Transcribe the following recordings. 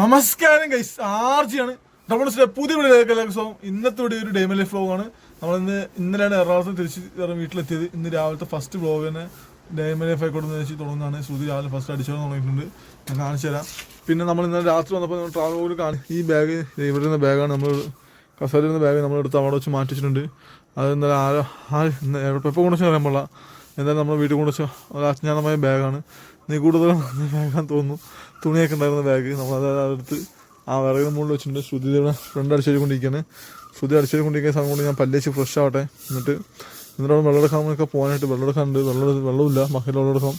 നമസ്കാരം ഗൈസ് ആർജിയാണ്. ഡബിൾസിന്റെ പുതിയ വീഡിയോയിലേക്ക് ഇന്നത്തെ വീഡിയോ ഒരു ഡേമ ലൈഫ് ആണ്. നമ്മൾ ഇന്ന് ഇന്നലെയാണ് എറണാകുളത്ത് തിരിച്ച് വീട്ടിലെത്തിയത്. ഇന്ന് രാവിലത്തെ ഫസ്റ്റ് വ്ലോഗ് തന്നെ ഡേമ ലൈഫ് ആയിക്കോട്ടെ വെച്ച് തുടങ്ങുന്നതാണ്. ശ്രുതി രാവിലെ ഫസ്റ്റ് അടിച്ചോന്ന് തുടങ്ങിയിട്ടുണ്ട്. ഞാൻ കാണിച്ചു തരാം. പിന്നെ നമ്മൾ ഇന്നലെ രാത്രി വന്നപ്പോൾ നമ്മൾ ട്രാവൽ പോലും കാണി ഈ ബാഗ് ഇവിടെ നിന്ന് ബാഗാണ് നമ്മൾ കസേരയിൽ നിന്ന് ബാഗ് നമ്മൾ എടുത്ത് അവിടെ വെച്ച് മാറ്റിച്ചിട്ടുണ്ട് അത് ഇന്നലെ ആരോ ആ എപ്പോൾ കൊണ്ടുവച്ചാൽ അറിയാൻ പാടില്ല. എന്തായാലും നമ്മുടെ വീട്ടിൽ കൊണ്ടുവച്ച ഒരു അജ്ഞാതമായ ബാഗാണ് നീ കൂടുതൽ ബാഗാന്ന് തോന്നുന്നു. തുണിയൊക്കെ ഉണ്ടായിരുന്ന ബാഗ് നമ്മൾ അതെടുത്ത് ആ വിറകിന് മുകളിൽ വെച്ചിട്ടുണ്ട്. ശ്രുതി ഇവിടെ ഫ്രണ്ട് അടിച്ചുകൊണ്ടിരിക്കുകയാണ്. ശ്രുതി അടിച്ചുകൊണ്ടിരിക്കുന്ന സമയം കൊണ്ട് ഞാൻ പല്ലേച്ച് ഫ്രഷ് ആവട്ടെ. എന്നിട്ട് എന്നിട്ട് വെള്ളം എടുക്കാനൊക്കെ പോകാനായിട്ട് വെള്ളം എടുക്കാനുണ്ട്. വെള്ളം വെള്ളമില്ല മക്കളുടെ വെള്ളം എടുക്കാം.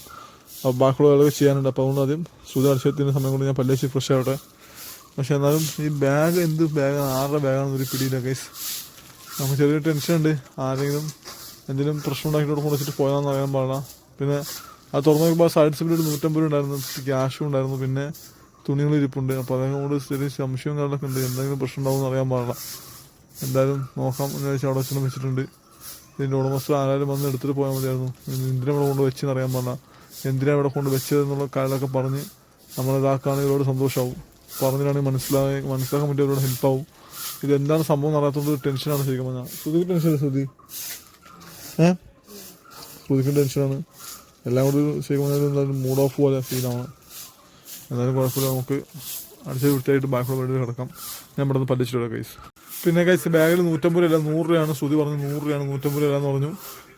അപ്പോൾ ബാക്കിയുള്ള വേലൊക്കെ ചെയ്യാനുണ്ട്. അപ്പോൾ അതുകൊണ്ട് ആദ്യം ശ്രുതി അടിച്ചെത്തുന്ന സമയം കൊണ്ട് ഞാൻ പല്ലേച്ച് ഫ്രഷ് ആവട്ടെ. പക്ഷെ എന്നാലും ഈ ബാഗ് എന്ത് ബാഗാണ് ആരുടെ ബാഗാണെന്ന് ഒരു പിടിയില്ല കേസ് നമുക്ക് ചെറിയൊരു ടെൻഷൻ ഉണ്ട്. ആരെങ്കിലും എന്തെങ്കിലും പ്രശ്നം ഉണ്ടാക്കിയിട്ട് കൊണ്ട് വെച്ചിട്ട് പോയാന്ന് അറിയാൻ പാടില്ല. പിന്നെ അത് തുറന്നു നോക്കുമ്പോൾ സൈഡ് സിപ്പിൽ ഒരു നൂറ്റമ്പത് ഉണ്ടായിരുന്നു ക്യാഷും ഉണ്ടായിരുന്നു പിന്നെ തുണികൾ ഇരിപ്പുണ്ട്. അപ്പോൾ അതിനോട് ചെറിയ സംശയവും കാര്യങ്ങളൊക്കെ ഉണ്ട്. എന്തെങ്കിലും പ്രശ്നം ഉണ്ടാവും അറിയാൻ പാടില്ല. എന്തായാലും നോക്കാം. എന്ന് വെച്ചാൽ അവിടെ വെച്ചിട്ട് വെച്ചിട്ടുണ്ട്. ഇതിന്റെ ഉടമസ്ഥ ആരായാലും വന്ന് എടുത്തിട്ട് പോയാൽ മതിയായിരുന്നു. എന്തിനാ ഇവിടെ കൊണ്ട് വെച്ചെന്ന് അറിയാൻ പാടില്ല. എന്തിനാ ഇവിടെ കൊണ്ട് വെച്ചത് എന്നുള്ള കാര്യങ്ങളൊക്കെ പറഞ്ഞ് നമ്മളിതാക്കുകയാണെങ്കിൽ ഒരുപാട് സന്തോഷമാവും. പറഞ്ഞിട്ടാണെങ്കിൽ മനസ്സിലായി മനസ്സിലാക്കാൻ പറ്റിയ ഒരുപാട് ഹെൽപ്പാവും ഇത് എന്താണ് സംഭവം എന്ന് അറിയാത്തതുകൊണ്ട് ടെൻഷനാണ് ശരിക്കും പറഞ്ഞാൽ. ശ്രുതിക്ക് ടെൻഷൻ ശ്രുതി? ഏഹ് ശ്രുതിക്കും ടെൻഷനാണ് എല്ലാം കൂടി പറഞ്ഞാൽ എന്തായാലും മൂഡ് ഓഫ് പോലെ ഫീലാണ് എന്നാലും കുഴപ്പമില്ല നമുക്ക് അടിച്ച് വൃത്തിയായിട്ട് ബാക്കിയുള്ള വീട്ടിൽ കിടക്കാം. ഞാൻ ഇവിടെ നിന്ന് പല്ലിച്ചിട്ട് കൈസ് പിന്നെ കൈസ് ബാഗിൽ നൂറ്റമ്പത് രൂപ നൂറ് രൂപയാണ്. ശ്രുതി പറഞ്ഞു നൂറ് രൂപയാണ് നൂറ്റമ്പത് രൂപ എന്ന് പറഞ്ഞു.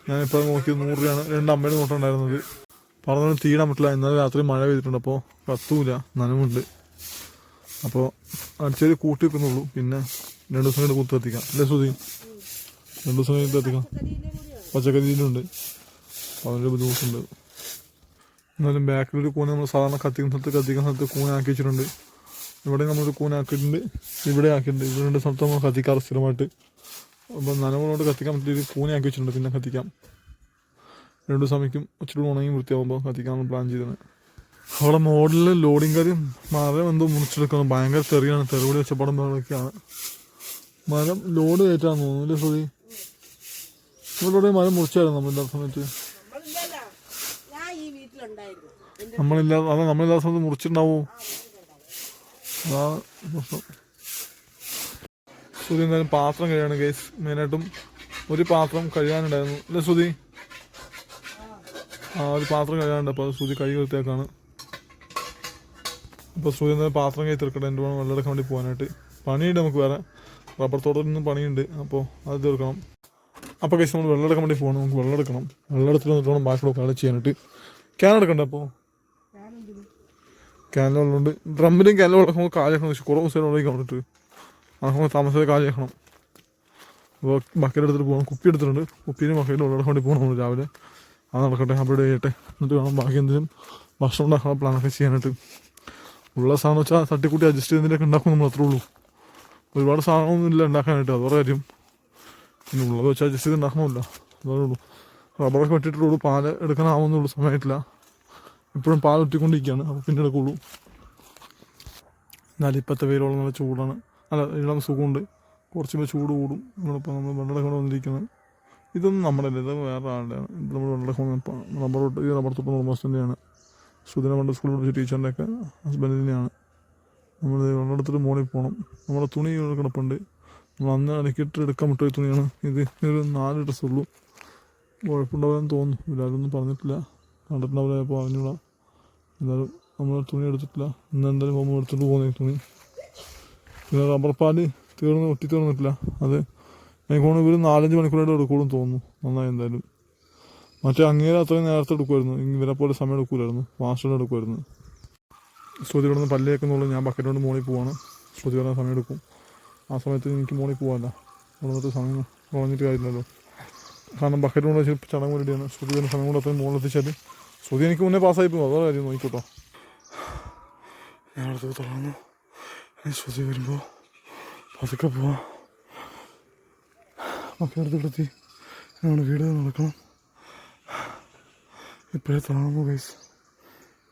ഞാനിപ്പോൾ നോക്കിയത് നൂറ് രൂപയാണ്. രണ്ട് അമ്മയുടെ നോട്ടുണ്ടായിരുന്നത് പറഞ്ഞു തീടാൻ പറ്റില്ല. ഇന്നലെ രാത്രി മഴ പെയ്തിട്ടുണ്ട്. അപ്പോൾ കത്തൂല നനവുണ്ട്. അപ്പോൾ അടിച്ചൊരു കൂട്ടി വെക്കുന്നുള്ളൂ. പിന്നെ രണ്ട് ദിവസം കഴിഞ്ഞ് കുത്ത് എത്തിക്കാം. അല്ലേ ശ്രുതി? രണ്ട് ദിവസം കഴിഞ്ഞിട്ട് എത്തിക്കാം. പച്ചക്കറിയിലുണ്ട് അപ്പോൾ ബുദ്ധിമുട്ടുണ്ട് എന്നാലും ബാക്കിലൊരു കൂന നമ്മൾ സാധാരണ കത്തിക്കുന്ന സ്ഥലത്ത് കത്തിക്കുന്ന സ്ഥലത്ത് കൂനാക്കി വെച്ചിട്ടുണ്ട്. ഇവിടെ നമ്മളൊരു കൂനാക്കിയിട്ടുണ്ട് ഇവിടെ ആക്കിയിട്ടുണ്ട്. ഇവിടെ രണ്ട് സ്ഥലത്ത് നമ്മൾ കത്തിക്കാറ് സ്ഥിരമായിട്ട്. അപ്പോൾ നനവുള്ളതുകൊണ്ട് കത്തിക്കാൻ പറ്റിയൊരു കൂനയാക്കി വെച്ചിട്ടുണ്ട് പിന്നെ കത്തിക്കാം. രണ്ടു സമയക്കും ഇച്ചിരി ഉണങ്ങി വൃത്തിയാകുമ്പോൾ കത്തിക്കാൻ നമ്മൾ പ്ലാൻ ചെയ്തത് അവിടെ മോഡലിൽ ലോഡിങ് കാര്യം മരം എന്തോ മുറിച്ചെടുക്കണം ഭയങ്കര തെറിയാണ്. തെറുപടി വെച്ചപ്പാടം പോലൊക്കെയാണ് മരം ലോഡ് കയറ്റാന്ന് തോന്നുന്നു അല്ലേ സോറി ഇവിടെ മരം മുറിച്ചായിരുന്നു നമ്മളില്ലാത്ത സമയത്ത് നമ്മളില്ലല്ലോ. ഞാൻ ഈ വീട്ടിലുണ്ടായിരുന്നു എന്റെ നമ്മളില്ലാ നമ്മളില്ലാത്ത സമയത്ത് മുറിച്ചിട്ടുണ്ടാവോ? അതാ എന്തായാലും പാത്രം കഴിയാണ് ഗൈസ് മെയിനായിട്ടും ഒരു പാത്രം കഴുകാനുണ്ടായിരുന്നു. അല്ലേ ശ്രുതി ആ ഒരു പാത്രം കഴുകാനുണ്ട്. അപ്പോൾ ശ്രുതി കഴുകി വൃത്തിയാക്കാണ്. അപ്പോൾ ശ്രുതി എന്തായാലും പാത്രം കൈ തീർക്കട്ടെ. എന്റെ വേണം വെള്ളം എടുക്കാൻ വേണ്ടി പോകാനായിട്ട്. പണിയുണ്ട് നമുക്ക് വേറെ. റബ്ബർ തോട്ടത്തിനും പണിയുണ്ട്. അപ്പോൾ അത് തീർക്കണം. അപ്പോൾ കേസ് നമ്മൾ വെള്ളം എടുക്കാൻ വേണ്ടി പോകണം നമുക്ക് വെള്ളം എടുക്കണം. വെള്ളം എടുത്തിട്ട് വന്നിട്ട് വേണം ബാക്കിയുള്ള കാലം ചെയ്യാനായിട്ട്. ക്യാൻ എടുക്കണ്ടേ അപ്പോൾ ക്യാനിൽ വെള്ളമുണ്ട് ഡ്രമ്മിലും ക്യാനിൽ വെള്ളം കാലി കാലിയാക്കണം പക്ഷെ കുറേ ദിവസം വെള്ളം കണ്ടിട്ട് നമുക്ക് താമസത്തിൽ കാലിയാക്കണം അപ്പോൾ ബക്കറ്റ് എടുത്തിട്ട് പോകണം കുപ്പി എടുത്തിട്ടുണ്ട്. കുപ്പിയിലും ബക്കറ്റിലും വെള്ളം എടുക്കാൻ വേണ്ടി പോകണം രാവിലെ. അത് നടക്കട്ടെ. അവിടെ ചെയ്യട്ടെ എന്നിട്ട് വേണം ബാക്കി എന്തെങ്കിലും ഭക്ഷണം ഉണ്ടാക്കണം പ്ലാനൊക്കെ ചെയ്യാനായിട്ട്. ഉള്ള സാധനം വെച്ചാൽ തട്ടിക്കൂട്ടി അഡ്ജസ്റ്റ് ചെയ്തതിന്റെയൊക്കെ ഉണ്ടാക്കും നമ്മൾ അത്രേ ഉള്ളൂ. ഒരുപാട് സാധനമൊന്നും ഇല്ല ഉണ്ടാക്കാനായിട്ട്. അതോടെ കാര്യം. പിന്നെ ഉള്ളത് വെച്ച് അഡ്ജസ്റ്റ് ചെയ്ത് ഉണ്ടാക്കണമില്ല. അതേ ഉള്ളൂ. റബ്ബറൊക്കെ വെട്ടിയിട്ടുള്ളൂ പാൽ എടുക്കാനാവുന്നുള്ളൂ സമയമില്ല. ഇപ്പോഴും പാൽ ഒറ്റിക്കൊണ്ടിരിക്കുകയാണ് അപ്പോൾ പിന്നെ എടുക്കുള്ളൂ. എന്നാലും ഇപ്പോഴത്തെ വെയിലുള്ള നല്ല ചൂടാണ്. അല്ല ഇളം സുഖമുണ്ട്. കുറച്ച് ഇപ്പോൾ ചൂട് കൂടും. നമ്മളിപ്പോൾ നമ്മൾ വെള്ളമൊക്കെ വന്നിരിക്കുന്നത് ഇതൊന്നും നമ്മുടെ ഇത് വേറെ ആളുടെയാണ്. ഇത് നമ്മൾ വെള്ളമൊക്കെ റബ്ബർ തൊട്ട് ഈ റബ്ബർ തൊട്ട് ഓൾമോസ്റ്റ് തന്നെയാണ്. സുദിന പണ്ട് സ്കൂളിൽ പഠിച്ച ടീച്ചറിന്റെയൊക്കെ ഹസ്ബൻഡിനെയാണ് നമ്മൾ വെള്ളമെടുത്തിട്ട് മോളിൽ പോകണം നമ്മുടെ തുണി കിടപ്പുണ്ട്. നമ്മൾ അന്ന് അലക്കിയിട്ട് എടുക്കാൻ വിട്ട തുണിയാണ് ഇത്. ഒരു നാല് ഡ്രസ്സുള്ളൂ കുഴപ്പമുണ്ടാവില്ലെന്ന് തോന്നുന്നു. ഇല്ലാതൊന്നും പറഞ്ഞിട്ടില്ല. കണ്ടിട്ടുണ്ടാവില്ല അപ്പോൾ അറിഞ്ഞൂടാ എന്നാലും നമ്മൾ തുണി എടുത്തിട്ടില്ല. ഇന്ന് എന്തായാലും പോകുമ്പോൾ എടുത്തിട്ട് പോകുന്ന തുണി. പിന്നെ റബ്ബർ പാൽ തീർന്ന് ഒട്ടി തീർന്നിട്ടില്ല. അത് എനിക്ക് തോന്നുന്നു ഇവർ നാലഞ്ച് മണിക്കൂറായിട്ട് എടുക്കുള്ളൂ തോന്നുന്നു. നന്നായി എന്തായാലും. മറ്റേ അങ്ങേരെ അത്രയും നേരത്തെ എടുക്കുമായിരുന്നു. ഇവരെ പോലെ സമയം എടുക്കൂലായിരുന്നു. ഫാസ്റ്റ് എടുക്കുമായിരുന്നു. ശ്രുതി ഇവിടെ നിന്ന് പല്ല് കേൾക്കുന്നുള്ളൂ ഞാൻ ബക്കറ്റ് കൊണ്ട് മോളിൽ പോവാണ്. ശ്രുതി കിടന്ന സമയം എടുക്കും. ആ സമയത്ത് എനിക്ക് മോളിൽ പോകാമല്ല നിന്നിട്ട് സമയം കുറഞ്ഞിട്ട് കാര്യമില്ലല്ലോ. കാരണം ബക്കറ്റ് കൊണ്ട് ചിലപ്പോൾ ചടങ്ങ് വേണ്ടിയാണ്. ശ്രുതി വരുന്ന സമയം കൊണ്ട് അത്രയും മുകളിൽ എത്തിച്ചാൽ ശ്രുതി എനിക്ക് മുന്നേ പാസ്സായി പോകും അതോ കാര്യം നോക്കിക്കോട്ടോ. ഞാൻ അടുത്ത് തുടങ്ങുന്നു. ശ്രുതി വരുമ്പോൾ പതുക്കെ പോവാം. മക്കളെ അടുത്ത് ഇവിടെ എത്തി ഞങ്ങളുടെ വീട് നടക്കണം. ഇപ്പോഴേ താണു ഗൈസ്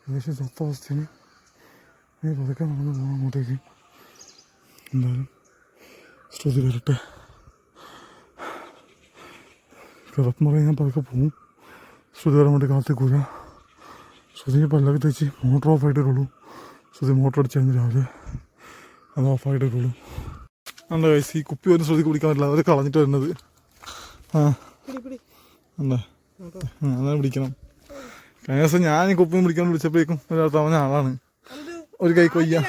ഏകദേശം ചത്ത അവസ്ഥയാണ്. നീ പതുക്കെ നടന്ന് പോകണം അങ്ങോട്ടേക്ക്. എന്തായാലും ശ്രുതി വരട്ടെ. കിടപ്പുമുറ ഞാൻ പതുക്കെ പോവും ശ്രുതി വരാൻ വേണ്ടി കാത്തിക്കൂല ശ്രുതി പല്ലൊക്കെ തേച്ച് മോട്ടർ ഓഫ് ആയിട്ടേ ഉള്ളൂ ശ്രുതി മോട്ടർ അടിച്ചായിരുന്നു രാവിലെ അത് ഓഫാക്കിട്ടേക്കുള്ളൂ അല്ല കൈസ് ഈ കുപ്പി ഒരു ശ്രുതി കുടിക്കാൻ പറ്റില്ല അത് കളഞ്ഞിട്ട് വരുന്നത് ആ അല്ലേ അതാണ് പിടിക്കണം കഴിഞ്ഞ ദിവസം ഞാൻ ഈ കുപ്പി പിടിക്കാൻ വിളിച്ചപ്പോഴേക്കും ഒരാൾ തവണ ആളാണ് ഒരു കൈ കൊയ്യ ഉണ്ട്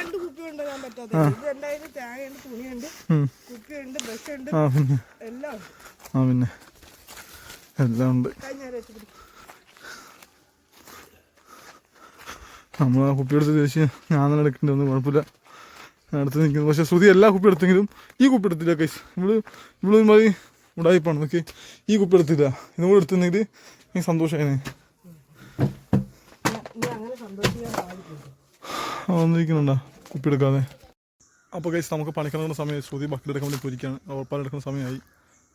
ആ ഉണ്ട് ആ പിന്നെ എല്ലാം ഉണ്ട് നമ്മൾ ആ കുപ്പി എടുത്ത് ചോദിച്ചു ഞാൻ തന്നെ എടുക്കേണ്ടി വന്നു കുഴപ്പമില്ല. അടുത്ത് നിൽക്കുന്നു. പക്ഷെ ശ്രുതി എല്ലാ കുപ്പി എടുത്തെങ്കിലും ഈ കുപ്പി എടുത്തില്ല കൈസ് ഇവൾ ഇവൾ മതി ഉടായിപ്പാണ്. നോക്കി ഈ കുപ്പി എടുത്തില്ല. ഇതും കൂടെ എടുത്തിരുന്നെങ്കിൽ നീ സാധിക്കും വന്നിരിക്കുന്നുണ്ടോ കുപ്പി എടുക്കാതെ. അപ്പോൾ കൈസ് നമുക്ക് പണിക്കിറങ്ങുന്ന സമയം ശ്രുതി ബക്കറ്റ് എടുക്കാൻ വേണ്ടി പോയിരിക്കുകയാണ്. ഉറപ്പാൽ എടുക്കുന്ന സമയമായി.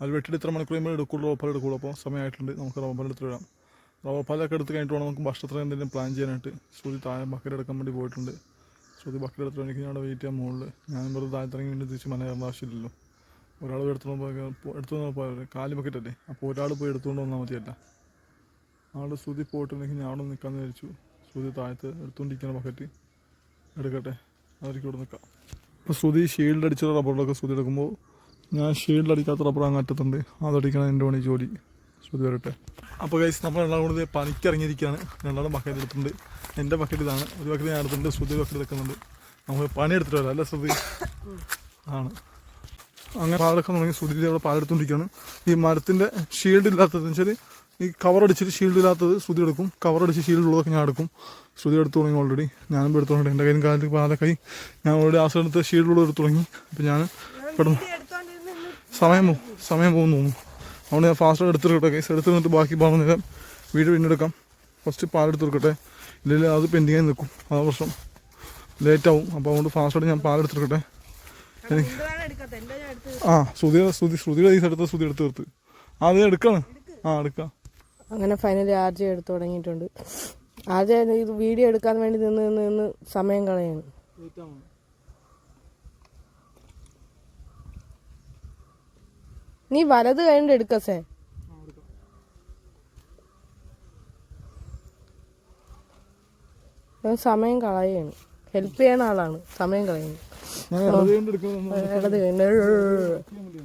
അത് വെട്ടിട്ട് ഇത്ര മണിക്കൂർ കഴിയുമ്പോൾ എടുക്കുള്ളൂ റബ്ബർ എടുക്കുള്ളൂ. അപ്പോൾ സമയമായിട്ടുണ്ട് നമുക്ക് റബ്ബർ എടുത്ത് വരാം. റബ്ബർ പാലൊക്കെ എടുത്ത് കഴിഞ്ഞിട്ട് വേണം നമുക്ക് ഭക്ഷണത്തിന് എന്തെങ്കിലും പ്ലാൻ ചെയ്യാനായിട്ട്. ശ്രുതി താഴെ ബക്കറ്റ് എടുക്കാൻ വേണ്ടി പോയിട്ടുണ്ട്. ശ്രുതി ബക്കറ്റ് എടുത്ത് എനിക്ക് ഞാൻ വെയിറ്റ് ചെയ്യാൻ മുകളിൽ ഞാൻ വെറുതെ താഴെ ഇറങ്ങി വേണ്ടി തിരിച്ച് മല കയറേണ്ട ആവശ്യമില്ലല്ലോ. ഒരാൾ പോയി എടുത്തുകൊണ്ട് എടുത്തു പോയാൽ കാൽ ബക്കറ്റ് അല്ലേ? അപ്പോൾ ഒരാൾ പോയി എടുത്തുകൊണ്ട് വന്നാൽ മതിയല്ല. ആളുടെ ശ്രുതി പോയിട്ടുണ്ടെങ്കിൽ ഞാൻ അവിടെ നിൽക്കാമെന്ന് വിചാരിച്ചു. ശ്രുതി താഴത്ത് എടുത്തുകൊണ്ടിരിക്കുന്ന ബക്കറ്റ് എടുക്കട്ടെ. അവർക്ക് ഇവിടെ നിൽക്കാം. ഇപ്പോൾ ശ്രുതി ഷീൽഡ് അടിച്ചുള്ള റബ്ബറിലൊക്കെ ശ്രുതി എടുക്കുമ്പോൾ ഞാൻ ഷീൽഡ് അടിക്കാത്ത റബ്ബർ അങ്ങ് അറ്റത്തുണ്ട് അതടിക്കണം എന്റെ പണി ജോലി. ശ്രുതി വരട്ടെ അപ്പോൾ കൈസ് നമ്മൾ രണ്ടാളും കൂടി പണിക്കിറങ്ങിയിരിക്കുകയാണ്. രണ്ടാളും ബക്കറ്റ് എടുത്തിട്ടുണ്ട്. എന്റെ ബക്കറ്റ് ഇതാണ്. ഒരു ബക്കറ്റ് ഞാൻ എടുത്തിട്ടുണ്ട്. ശ്രുതി ബക്കറ്റ് എടുക്കുന്നുണ്ട്. നമ്മൾ പണി എടുത്തിട്ട് വരാം. അല്ലേ ശ്രുതി? ആണ്. അങ്ങനെ പാലെടുക്കാൻ തുടങ്ങി ശ്രുതി അവിടെ പാലെടുത്തുകൊണ്ടിരിക്കുകയാണ് ഈ മരത്തിന്റെ ഷീൽഡ് ഇല്ലാത്തത് വെച്ചാൽ ഈ കവർ അടിച്ചിട്ട് ഷീൽഡ് ഇല്ലാത്തത് ശ്രുതി എടുക്കും. കവർ അടിച്ച് ഷീൽഡ് ഉള്ളതൊക്കെ ഞാൻ എടുക്കും. ശ്രുതി എടുത്തു തുടങ്ങി ഓൾറെഡി ഞാനും എടുത്തു തുടങ്ങി. എന്റെ കയ്യിലും കാലിൽ പാലക്കായി ഞാൻ ഓൾറെഡി ആ സ്ഥലത്ത് ഷീൽഡ് ഉള്ളത് എടുത്തു തുടങ്ങി. അപ്പോൾ ഞാൻ പെട്ടെന്ന് സമയം പോകും സമയം പോകും തോന്നുന്നു. അതുകൊണ്ട് ഞാൻ ഫാസ്റ്റ് എടുത്തിട്ട് കേസ് എടുത്ത് നിന്നിട്ട് ബാക്കി പോകുന്ന നേരം വീട് പിന്നെടുക്കാം ഫസ്റ്റ് പാലെടുത്ത് കൊടുക്കട്ടെ. ഇല്ലെങ്കിൽ അത് പെൻഡിങ് ആയി നിൽക്കും. അതാ പ്രശ്നം. ലേറ്റ് ആവും. അപ്പോൾ അതുകൊണ്ട് ഫാസ്റ്റ് ഞാൻ പാലെടുത്തിരിക്കട്ടെ എന്താണ് എനിക്ക് എടുത്ത് ആ ശ്രുതി ശ്രുതി ശ്രുതിയുടെ ഈ എടുത്ത് ശ്രുതി എടുത്ത് തീർത്ത്. ആ അത് എടുക്കാണ്. ആ എടുക്കാം. അങ്ങനെ ഫൈനലി ആർജി എടുത്തു തുടങ്ങിയിട്ടുണ്ട്. ആർജി ഇത് വീഡിയോ എടുക്കാൻ വേണ്ടി നിന്ന് നിന്ന് നിന്ന് സമയം കളയാണ്. നീ വലത് കഴിഞ്ഞിട്ട് എടുക്കസേ ഞാൻ സമയം കളയാണ് ഹെൽപ്പ് ചെയ്യണ ആളാണ്. സമയം കളയുന്നു ഇടത് കൊണ്ട്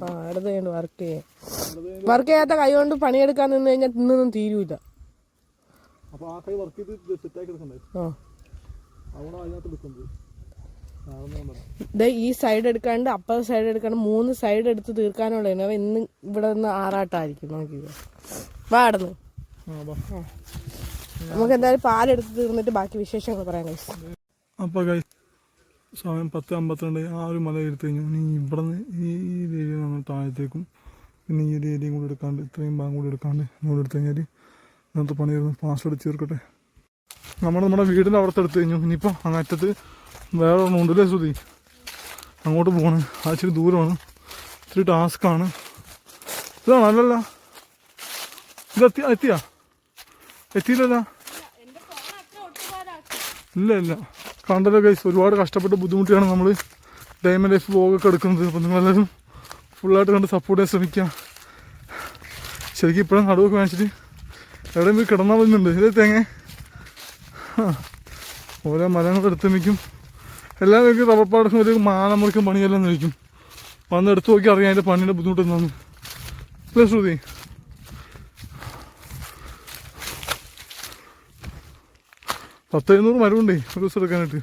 ആ ഇടത് കഴിഞ്ഞ് വർക്ക് ചെയ്യാൻ വർക്ക് ചെയ്യാത്ത കൈ കൊണ്ട് പണിയെടുക്കാൻ നിന്ന് കഴിഞ്ഞാൽ തിന്നൊന്നും തീരൂല. ആ ഈ സൈഡ് എടുക്കാണ്ട് അപ്പർ സൈഡ് എടുക്കാണ്ട് മൂന്ന് സൈഡ് എടുത്ത് തീർക്കാനുള്ള അവ ഇന്ന് ഇവിടെ നിന്ന് ആറാട്ടായിരിക്കും. നോക്കി വാ അടന്ന് ആ വാ. നമുക്ക് എന്തായാലും പാലെടുത്ത് തീർന്നിട്ട് ബാക്കി വിശേഷങ്ങൾ പറയാൻ അപ്പൊ അപ്പോൾ കൈ സമയം പത്ത് അമ്പത്തിരണ്ട്. ആ ഒരു മല എടുത്തു കഴിഞ്ഞു. ഇനി ഇവിടെ നിന്ന് ഈ ഏരിയ നമ്മൾ താഴത്തേക്കും പിന്നെ ഈ ഒരു ഏരിയയും കൂടി എടുക്കാണ്ട് ഇത്രയും ഭാഗം കൂടി എടുക്കാണ്ട് ഇങ്ങോട്ട് എടുത്തു കഴിഞ്ഞാൽ ഇന്നത്തെ പണിയായിരുന്നു. പാസ്വേഡ് ചേർക്കട്ടെ നമ്മൾ നമ്മുടെ വീടിന്റെ അവിടുത്തെ എടുത്തു കഴിഞ്ഞു. ഇനിയിപ്പോൾ അങ്ങറ്റത്ത് വേറെ ഒന്നുണ്ടല്ലേ ശ്രുതി അങ്ങോട്ട് പോകണം ഇച്ചിരി ദൂരമാണ്. ഇത്തിരി ടാസ്ക്കാണ് ഇതാണ്? അല്ലല്ല. ഇത് എത്തി എത്തിയാ? എത്തിയില്ലല്ല? ഇല്ല ഇല്ല. കണ്ടല്ലോ ഗൈസ് ഒരുപാട് കഷ്ടപ്പെട്ട് ബുദ്ധിമുട്ടിയാണ് നമ്മൾ ഡയമണ്ട് ലൈഫ് വ്ളോഗൊക്കെ എടുക്കുന്നത്. അപ്പോൾ നിങ്ങളെല്ലാവരും ഫുള്ളായിട്ട് കണ്ട് സപ്പോർട്ട് ചെയ്യാൻ ശ്രമിക്കുക ശരിക്കും ഇപ്പോഴും നടുവൊക്കെ വാങ്ങിച്ചിട്ട് എവിടെയും പോയി കിടന്നാൽ വരുന്നുണ്ട് ഇതേ തേങ്ങ? ആ. ഓരോ മരങ്ങളെടുത്ത് നിൽക്കും എല്ലാം എനിക്ക് റബ്ബർ പാടത്തിന് ഒരു മാനമുറിക്കും പണിയെല്ലാം നിൽക്കും. വന്ന് എടുത്തു നോക്കി അറിയാം അതിന്റെ പണിയുടെ ബുദ്ധിമുട്ട് എന്താണെന്ന് അല്ലേ ശ്രുതി? പത്ത് എഴുന്നൂറ് മരമുണ്ടേ ഒരു ദിവസം എടുക്കാനായിട്ട്.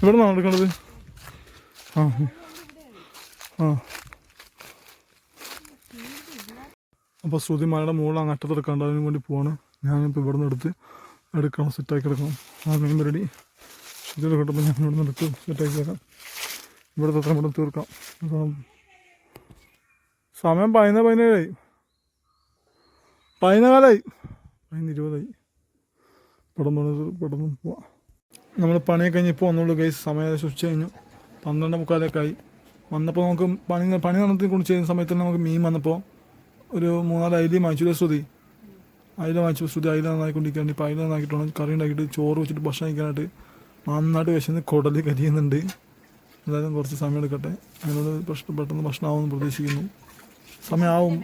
ഇവിടെ നിന്നാണ് എടുക്കണത് ആ ആ. അപ്പോൾ ശ്രുതി മലയുടെ മുകളിൽ അങ്ങ് അറ്റത്ത് അതിന് വേണ്ടി പോവാണ്. ഞാനിപ്പോൾ ഇവിടെ നിന്ന് എടുത്ത് എടുക്കണം സെറ്റാക്കി എടുക്കണം. ആ മെയിൻ പരിപാടി. ശ്രുതി കിട്ടുമ്പോൾ ഞാൻ ഇവിടെ നിന്ന് എടുത്ത് തരാം ഇവിടുത്തെ അത്ര ഇവിടെ തീർക്കാം. അപ്പം സമയം പതിനൊന്ന് പതിനേഴായി. പതിനാലായി. പതിനൊന്ന് ഇരുപതായി. പെട്ടെന്ന് പെട്ടെന്ന് പോവാം. നമ്മൾ പണിയൊക്കെ കഴിഞ്ഞ് ഇപ്പോൾ വന്നുള്ളൂ ഗൈസ് സമയം ശുചിച്ച് കഴിഞ്ഞു. പന്ത്രണ്ട് മുക്കാലൊക്കെ ആയി. വന്നപ്പോൾ നമുക്ക് പണി പണി നടത്തി കൊണ്ട് ചെയ്യുന്ന സമയത്ത് തന്നെ നമുക്ക് മീൻ വന്നപ്പോൾ ഒരു മൂന്നാൽ അയിലി വാങ്ങിച്ചു. ശ്രുതി. അയില വാങ്ങിച്ചു ശ്രുതി അയില നന്നായിക്കൊണ്ടിരിക്കുകയാണ്. ഇപ്പോൾ അയില നന്നാക്കിയിട്ട് കറി ഉണ്ടാക്കിയിട്ട് ചോറ് വെച്ചിട്ട് ഭക്ഷണം കഴിക്കാനായിട്ട് നന്നായിട്ട് വിശന്ന് കുടൽ കരിയുന്നുണ്ട്. എന്തായാലും കുറച്ച് സമയം എടുക്കട്ടെ. അതിനോട് പ്രശ്നം പെട്ടെന്ന് ഭക്ഷണമാവുമെന്ന് പ്രതീക്ഷിക്കുന്നു. സമയമാവും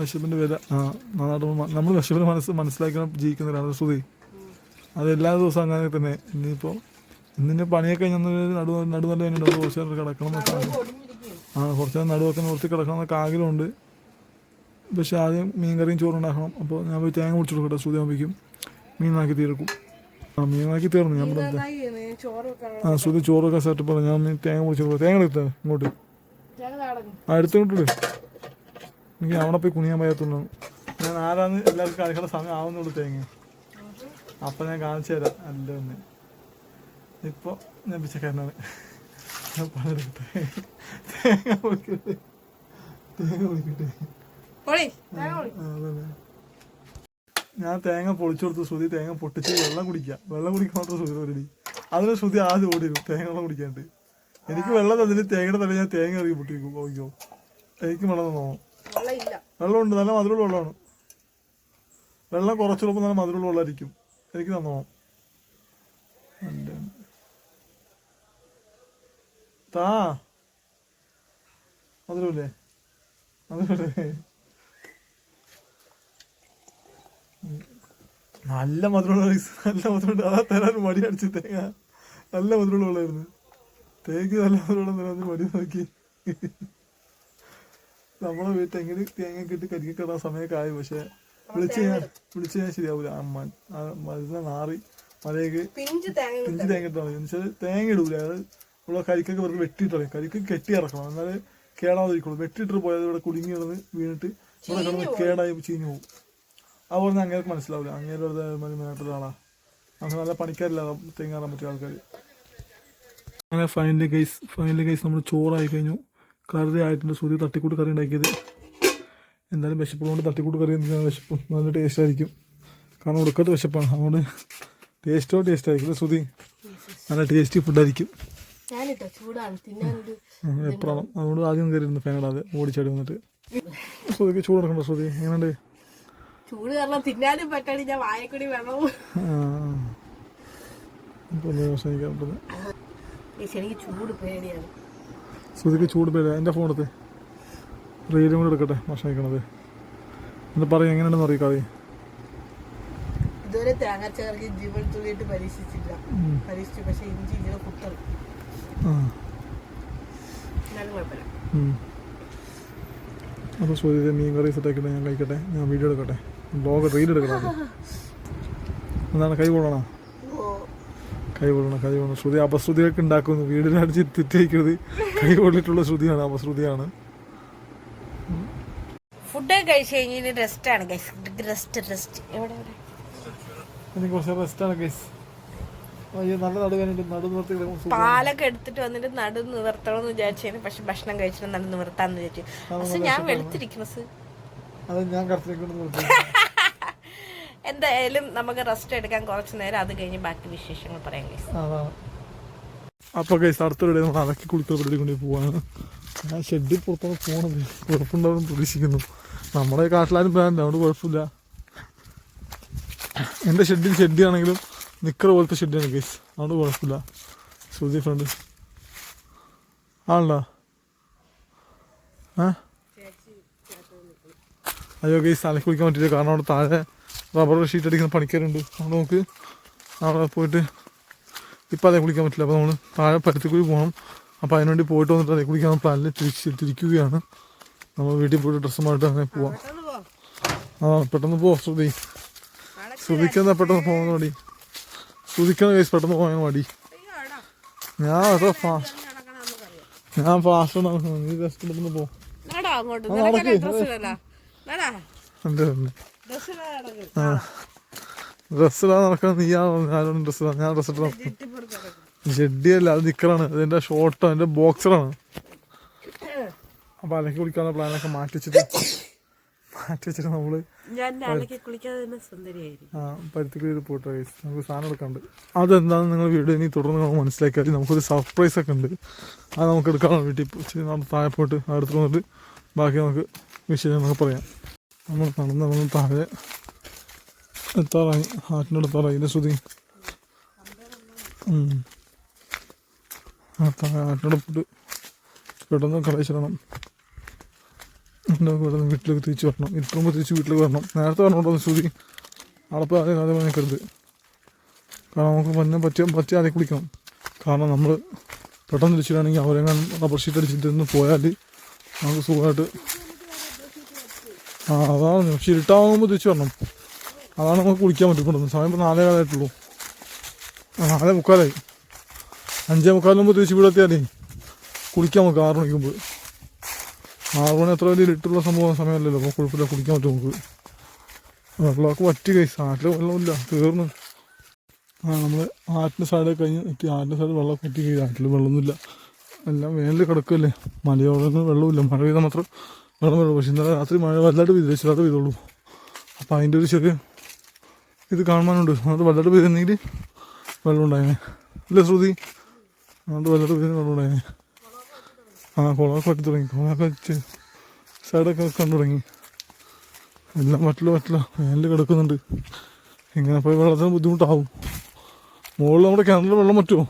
വിശപ്പിന്റെ വില. ആ നന്നായിട്ട് നമ്മൾ വിശപ്പിന് മനസ്സ് മനസ്സിലാക്കണം ജീവിക്കുന്നവരാണ് ശ്രുതി. അത് എല്ലാ ദിവസവും അങ്ങനെ തന്നെ. ഇനിയിപ്പോൾ ഇന്നിന്റെ പണിയൊക്കെ കഴിഞ്ഞ നടു നടു നല്ല തന്നെ ഉണ്ട്. കുറച്ച് നേരം കിടക്കണം എന്നൊക്കെ ആ കുറച്ച് നേരം നടുവൊക്കെ നിർത്തി കിടക്കണം എന്നൊക്കെ ആഗ്രഹമുണ്ട്. പക്ഷെ ആദ്യം മീൻ കറിയും ചോറും ഉണ്ടാക്കണം അപ്പോൾ ഞാൻ പോയി തേങ്ങ മുടിച്ചു കൊടുക്കട്ടെ. ശ്രുതിയാകുമ്പോഴേക്കും മീൻ നാക്കി തീർക്കും. ആ മീൻ നാക്കി തീർന്നു ഞാൻ ഇവിടെ ചോറ് വെക്കാൻ ആ ചോറൊക്കെ സെറ്റപ്പ് ഞാൻ തേങ്ങ കൊടുക്കാം. തേങ്ങ എടുത്താ ഇങ്ങോട്ട്. ആ എടുത്തോട്ടിട്ട് എനിക്ക് അവിടെ പോയി കുണിയാൻ പറ്റത്തുള്ളൂ ഞാൻ ആരാന്ന് എല്ലാവർക്കും കാണിക്കേണ്ട സമയം ആവുന്നുള്ളൂ തേങ്ങ. അപ്പം ഞാൻ കാണിച്ചു തരാം. അല്ല ഒന്ന്. ഇപ്പോൾ ഞാൻ പിച്ചക്കാരനാണ്. ഞാൻ പണിയെടുക്കട്ടെ തേങ്ങ പൊളിക്കട്ടെ തേങ്ങ പൊളിക്കട്ടെ പൊളി. ആ, അതന്നെ. ഞാൻ തേങ്ങ പൊളിച്ചു കൊടുത്ത് ശ്രുതി തേങ്ങ പൊട്ടിച്ച് വെള്ളം കുടിക്കുക വെള്ളം കുടിക്കാൻ മാത്രം ശ്രുതി ഓരോടി അതിന് ശ്രുതി ആദ്യം ഓടി വരും. തേങ്ങ വെള്ളം കുടിക്കാണ്ട് എനിക്ക് വെള്ളം തന്നിട്ട് തേങ്ങയുടെ തല ഞാൻ തേങ്ങ ഇറങ്ങി പൊട്ടിക്കും ഓയ്ക്കോ എനിക്ക് വെള്ളം തന്നോ? വെള്ളം ഉണ്ട് വെള്ളമുണ്ട്. നല്ല മധുരമുള്ള വെള്ളമാണ്. വെള്ളം കുറച്ചുള്ളപ്പോൾ നല്ല മധുരമുള്ള വെള്ളമായിരിക്കും. എനിക്ക് തന്നോ? താ. മധുരമില്ലേ? മധുരമില്ലേ? നല്ല മധുരമുള്ള റൈസ് നല്ല മധുരമുണ്ട് അതാ തരാൻ മടി അടിച്ച് തേങ്ങ. നല്ല മധുരമുള്ള വെള്ളമായിരുന്നു. തേങ്ങ നല്ല മധുരമുള്ള തരാൻ മടി നോക്കി. നമ്മളെ വീട്ടിൽ എങ്ങനെ തേങ്ങ കിട്ടി കരിക്ക് കിടാൻ സമയമൊക്കെ ആയി പക്ഷെ വിളിച്ചു ഞാൻ വിളിച്ചു ഞാൻ ശരിയാവൂല. അമ്മ മരുന്ന് നാറി മഴയൊക്കെ പിഞ്ച് തേങ്ങ ഇട്ടാൽ മതി. എന്നുവെച്ചാൽ തേങ്ങ ഇടൂല. അത് ഉള്ള കരിക്കൊക്കെ വെറുതെ വെട്ടിയിട്ടേ കരിക്ക് കെട്ടി ഇറക്കണം. എന്നാലേ കേടാതിരിക്കുള്ളൂ വെട്ടിയിട്ട് പോയത് ഇവിടെ കുടുങ്ങി കിടന്ന് വീണിട്ട് ഇവിടെ കിടന്ന് കേടായി ചീഞ്ഞു പോകും അതുപോലെ തന്നെ അങ്ങേർക്ക് മനസ്സിലാവില്ല. അങ്ങേര് വെറുതെ ആളാ. നമുക്ക് നല്ല പണിക്കാരില്ല തേങ്ങാറാൻ പറ്റിയ ആൾക്കാർ അങ്ങനെ ഫൈനലി ഗൈസ് ഫൈനലി ഗൈസ് നമ്മൾ ചോറായി കഴിഞ്ഞു. കറി ആയിട്ടുണ്ട്. സൂര്യ തട്ടിക്കൂട്ട് കറി ഉണ്ടാക്കിയത്. എന്തായാലും വിശപ്പുള്ളതുകൊണ്ട് തട്ടിക്കൂട്ട് കറി എന്തിനാണ് വിശപ്പ് നല്ല ടേസ്റ്റ് ആയിരിക്കും. കാരണം ഉടുക്കത്ത് വിശപ്പാണ്. അതുകൊണ്ട് ടേസ്റ്റോ ടേസ്റ്റ് ആയിരിക്കും. സുതി നല്ല ടേസ്റ്റി ഫുഡായിരിക്കും എപ്പോഴാണ് അതുകൊണ്ട് ആദ്യം കയറിയിരുന്നു ഫാനിടാതെ ഓടിച്ചാടി വന്നിട്ട്. സുതിക്ക് ചൂട് എടുക്കണ്ട ശ്രുതി എങ്ങനെയുണ്ട്? ചൂട് കാരണം തിന്നാനും പറ്റാണ്ട് ഞാൻ വായക്കൂടി വെള്ളവും എനിക്ക് ചൂട് പേടിയാണ്. ശ്രുതിക്ക് ചൂട് എന്റെ ഫോണത്ത് റീലും കൂടെ എടുക്കട്ടെ ഭക്ഷണിക്കണത് എന്നിട്ട് പറയും എങ്ങനെയാണെന്ന് അറിയിക്കാതെ ഇതുവരെ തേങ്ങാച്ചകർക്ക് ജീവൻ തുള്ളിയിട്ട് പരീക്ഷിച്ചില്ല. പരീക്ഷിച്ചു പക്ഷെ ഇഞ്ചി ഇങ്ങനെ കുത്തണം. അപ്പോൾ ശ്രുതി മീൻ കറി സെറ്റാക്കിയിട്ട് ഞാൻ കഴിക്കട്ടെ. ഞാൻ വീഡിയോ എടുക്കട്ടെ. ബ്ലോഗ് റീൽ എടുക്കണം. എന്താണ് കൈ കൊള്ളണോ? കൈ കൊള്ളണം കൈ കൊള്ളണം. ശ്രുതി അപശ്രുതിയൊക്കെ ഉണ്ടാക്കുന്നു. വീടിനടിച്ച് തെറ്റിക്കരുത് കൈ കൊള്ളിട്ടുള്ള ശ്രുതിയാണ് അപശ്രുതിയാണ്. ഫുഡ് കഴിച്ചു റെസ്റ്റ് റെസ്റ്റ് എവിടെ എവിടെ എനിക്ക് കുറച്ച് റെസ്റ്റാണ് ഗൈസ് പാലൊക്കെ എടുത്തിട്ട് വന്നിട്ട് നടു നിവർത്തണം എന്ന് വിചാരിച്ചു പക്ഷെ ഭക്ഷണം കഴിച്ചിട്ട് നടു നിവർത്താന്ന് വിചാരിച്ചു. പക്ഷെ ഞാൻ വെളുത്തിരിക്കുന്നു. അത് ഞാൻ എന്തായാലും നമുക്ക് റെസ്റ്റ് എടുക്കാൻ കുറച്ച് നേരം അത് കഴിഞ്ഞ് ബാക്കി വിശേഷങ്ങൾ പറയാം അപ്പൊ കേസ് അടുത്തൊരു നമ്മൾ പരിപാടി കൊണ്ട് പോവാണ്. ഞാൻ ഷെഡിൽ പുറത്താണ് പോണത് കുഴപ്പമുണ്ടാവും പ്രതീക്ഷിക്കുന്നു. നമ്മുടെ കാട്ടിലാരും പ്ലാൻ അതുകൊണ്ട് കുഴപ്പമില്ല. എന്റെ ഷെഡിൽ ഷെഡ് ആണെങ്കിലും നിക്കർ പോലത്തെ ഷെഡിയാണ് കേസ് അതുകൊണ്ട് കുഴപ്പമില്ല. ശ്രുതി ഫ്രണ്ട് ആണല്ലോ ആ? അയ്യോ കേസ് അലക്കി കുളിക്കാൻ പറ്റില്ല കാരണം അവിടെ താഴെ റബ്ബർ ഷീറ്റ് അടിക്കുന്ന പണിക്കാരുണ്ട്. അപ്പോൾ നമുക്ക് അവിടെ പോയിട്ട് ഇപ്പം അതേ കുളിക്കാൻ പറ്റില്ല. അപ്പോൾ നമ്മൾ താഴെ പരുത്തിക്കുഴി പോകണം. അപ്പോൾ അതിനുവേണ്ടി പോയിട്ട് വന്നിട്ട് അതേ കുളിക്കാൻ പ്ലാനിൽ തിരിച്ച് തിരിക്കുകയാണ് നമ്മൾ വീട്ടിൽ പോയിട്ട് ഡ്രസ്സ് മാറിയിട്ട് അങ്ങനെ പോവാം. ആ പെട്ടെന്ന് പോവാം ശ്രുതി. ശ്രുതിക്കുന്ന പെട്ടെന്ന് പോകുന്ന മടി ശ്രുതിക്കുന്ന കേസ് പെട്ടെന്ന് പോകാൻ മടി ഞാൻ അതോ ഫാസ്റ്റ് ഞാൻ ഫാസ്റ്റ് നടക്കുന്നു നീ ജസ്റ്റ് പെട്ടെന്ന് പോകും നടക്ക്. ഡ്രസ്സ് നടക്കണം നീയാണോ എന്റെ തന്നെ ഡ്രസ്സ് ഇടാൻ നടക്ക്. ആ ഡ്രസ്സ് ഇടാൻ നടക്കാൻ നീ ഞാനും ഡ്രസ്സ് ഞാൻ ഡ്രസ് ഇട്ട്. ഷെഡിയല്ല അത് നിക്കറാണ് അതിന്റെ ഷോർട്ടോ അതിന്റെ ബോക്സറാണ് അപ്പൊ അലക്കി കുളിക്കാനുള്ള പ്ലാനൊക്കെ മാറ്റി വെച്ചിട്ട് മാറ്റി വെച്ചിട്ട് നമ്മൾ പോയിട്ട് guys. നമുക്ക് സാധനം എടുക്കാണ്ട് അതെന്താണെന്ന് നിങ്ങൾ വീഡിയോ ഇനി തുടർന്ന് നമ്മൾ മനസ്സിലാക്കിയാൽ നമുക്കൊരു സർപ്രൈസ് ഒക്കെ ഉണ്ട്. അത് നമുക്ക് എടുക്കാനുള്ള വീട്ടിൽ നമ്മൾ താഴെ പോയിട്ട് അടുത്ത് വന്നിട്ട് ബാക്കി നമുക്ക് വിഷയം നമുക്ക് പറയാം. നമ്മൾ നടന്ന് നടന്ന് താഴെ എത്താറായി. ആറ്റിനടുത്താറായി ഇതിന്റെ ശ്രുതി? ആറ്റിനടുപ്പിട്ട് പെട്ടെന്ന് കളയിച്ചിടണം നമുക്ക് പെട്ടെന്ന് വീട്ടിലേക്ക് തിരിച്ച് വരണം. ഇട്ടുമ്പോൾ തിരിച്ച് വീട്ടിലേക്ക് വരണം. നേരത്തെ വരണോ ശ്രുതി? അളപ്പ് ആദ്യം ആദ്യം നിൽക്കരുത് കാരണം നമുക്ക് പന്നെ പറ്റിയ പറ്റിയ ആദ്യം കുളിക്കണം കാരണം നമ്മൾ പെട്ടെന്ന് തിരിച്ചിടുകയാണെങ്കിൽ അവരെങ്ങാനും റബ്ബർ ഷീറ്റ് അടിച്ചിട്ട് പോയാൽ നമുക്ക് സുഖമായിട്ട് ആ അതാണ്. പക്ഷെ ഇരുട്ടാവുമ്പോൾ തിരിച്ചു വരണം. അതാണ് നമുക്ക് കുളിക്കാൻ പറ്റുന്നത് സമയം ഇപ്പോൾ നാലേ കാലമായിട്ടുള്ളൂ ആ നാലേ മുക്കാലായി. അഞ്ചേ മുക്കാലുമ്പോൾ തിരിച്ച് വീടെത്തിയാലേ കുളിക്കാൻ നമുക്ക് ആറ് മണിക്ക് മുമ്പ്. ആറ് മണി അത്ര വലിയ ഇരുട്ടുള്ള സംഭവം സമയമല്ലല്ലോ. അപ്പോൾ കുഴപ്പമില്ല. കുളിക്കാൻ പറ്റും നമുക്ക്. വെള്ളമൊക്കെ വറ്റി കൈ. ആറ്റിൽ വെള്ളമില്ല തീർന്നു ആ നമ്മൾ ആറ്റിന്റെ സൈഡ് കഴിഞ്ഞ് എത്തി ആറ്റിന്റെ സൈഡ് വെള്ളം വറ്റി കഴിഞ്ഞു ആറ്റിൽ വെള്ളമൊന്നുമില്ല. എല്ലാം വേനൽ കിടക്കല്ലേ മലയോളങ്ങൾ വെള്ളമില്ല. മഴ പെയ്താൽ മാത്രം വെള്ളം വരുള്ളൂ പക്ഷേ ഇന്നലെ രാത്രി മഴ വല്ലാണ്ട് പെയ്തില്ല ചെറുതായിട്ട് പെയ്തുള്ളൂ അപ്പോൾ അതിന്റെ ഒരു ചെറിയ ഇത് കാണുവാനുണ്ട്. അതുകൊണ്ട് വല്ലാണ്ട് പെയ്തിരുന്നെങ്കിൽ വെള്ളം ഉണ്ടായേനെ ഇല്ല ശ്രുതി. അതുകൊണ്ട് വല്ലാണ്ട് പെയ്തിന് വെള്ളം ഉണ്ടായേനെ ആ കുളമൊക്കെ പറ്റി തുടങ്ങി. കുളമൊക്കെ സൈഡൊക്കെ കണ്ടു തുടങ്ങി. എല്ലാം പറ്റില്ല പറ്റില്ല വേനൽ കിടക്കുന്നുണ്ട്. ഇങ്ങനെ പോയി വെള്ളത്തിന് ബുദ്ധിമുട്ടാവും. മുകളിൽ നമ്മുടെ കിണറിൽ വെള്ളം പറ്റുമോ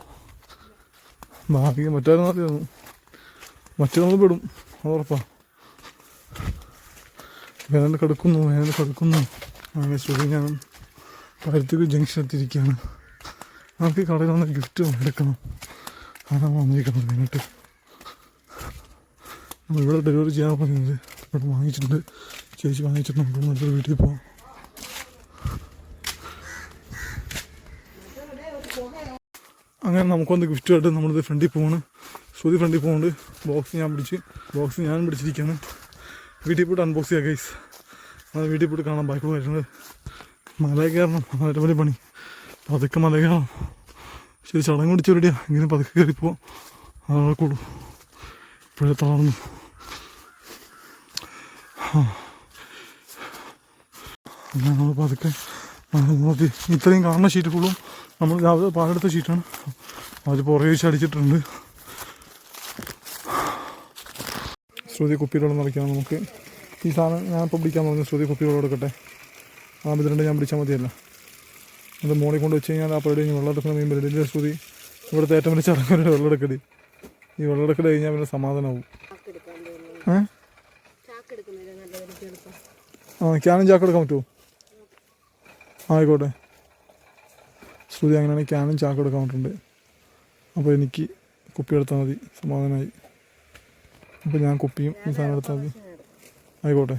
ബാക്കി മറ്റാരും അറിയാമോ? മറ്റേ നമ്മൾ പെടും. അത് ഉറപ്പാ. വേനൽ കടുക്കുന്നു വേനൽ കടുക്കുന്നു. അങ്ങനെ ഞാൻ പരുത്തിക്ക് ജംഗ്ഷൻ എത്തിയിരിക്കുകയാണ് നമുക്ക് കടയിൽ വന്ന് ഗിഫ്റ്റ് എടുക്കണം. അതാണ് വന്നിരിക്കുന്നത് മെയിനായിട്ട് നമ്മൾ ഇവിടെ ഡെലിവറി ചെയ്യാൻ പറഞ്ഞത് ഇവിടെ വാങ്ങിച്ചിട്ടുണ്ട്. ചേച്ചി വാങ്ങിച്ചിട്ടുണ്ട്. നമുക്ക് മറ്റൊരു വീട്ടിൽ പോകാം അങ്ങനെ നമുക്കൊന്ന് ഗിഫ്റ്റുമായിട്ട് നമ്മളിത് ഫ്രണ്ടിൽ പോവാണ്. ശ്രുതി ഫ്രണ്ടിൽ പോകുന്നുണ്ട് ബോക്സ് ഞാൻ പിടിച്ച് ബോക്സ് ഞാൻ പിടിച്ചിരിക്കുകയാണ്. വീട്ടിൽ പോയിട്ട് അൺബോക്സ് ചെയ്യാം ഗൈസ് അത് വീട്ടിൽ പോയിട്ട് കാണാം. ബാക്കിയുള്ള വരുന്നത്. മല കയറണം. അതാണ് വലിയ പണി. പതുക്കെ മല കയറണം. ശരി ചടങ്ങ് പിടിച്ച് റെഡിയാ ഇങ്ങനെ പതുക്കെ കയറി പോവാം. അതാണ് കൂടും. ഇപ്പോഴേ തളർന്നു. അങ്ങനെ നമ്മൾ പതുക്കെ നോക്കി. ഇത്രയും കാണുന്ന ഷീറ്റ് ഫുള്ളും നമ്മൾ രാവിലെ പാലെടുത്ത ഷീറ്റാണ് അവർ പുറകെ വെച്ച് അടിച്ചിട്ടുണ്ട്. ശ്രുതി കുപ്പിയിലൂടെ നിറയ്ക്കാം നമുക്ക്. ഈ സാധനം ഞാൻ ഇപ്പോൾ പിടിക്കാൻ പറഞ്ഞു ശ്രുതി കുപ്പിയിലൂടെ എടുക്കട്ടെ. ആ ഇതിലുണ്ട് ഞാൻ പിടിച്ചാൽ മതിയല്ല. അത് മോളിൽ കൊണ്ട് വെച്ച് കഴിഞ്ഞാൽ ആ പരിപാടി കഴിഞ്ഞ് വെള്ളം എടുക്കുന്ന മീൻ പരിപാടി ശ്രുതി? ഇവിടുത്തെ ഏറ്റവും വലിയ ചടങ്ങ് വെള്ളം എടുക്കടി ഈ വെള്ളം എടുക്കൽ കഴിഞ്ഞാൽ പിന്നെ സമാധാനമാവും ഏഹ് ആ ക്യാനും ചാക്ക് എടുക്കാൻ പറ്റുമോ ആയിക്കോട്ടെ. ശ്രുതി അങ്ങനെയാണെങ്കിൽ ക്യാനും ചാക്ക് എടുക്കാൻ പറ്റുന്നുണ്ട്. അപ്പോൾ എനിക്ക് കുപ്പി എടുത്താൽ മതി. സമാധാനമായി അപ്പോൾ ഞാൻ കുപ്പിയും ഈ സാധനം എടുത്താൽ മതി. ആയിക്കോട്ടെ.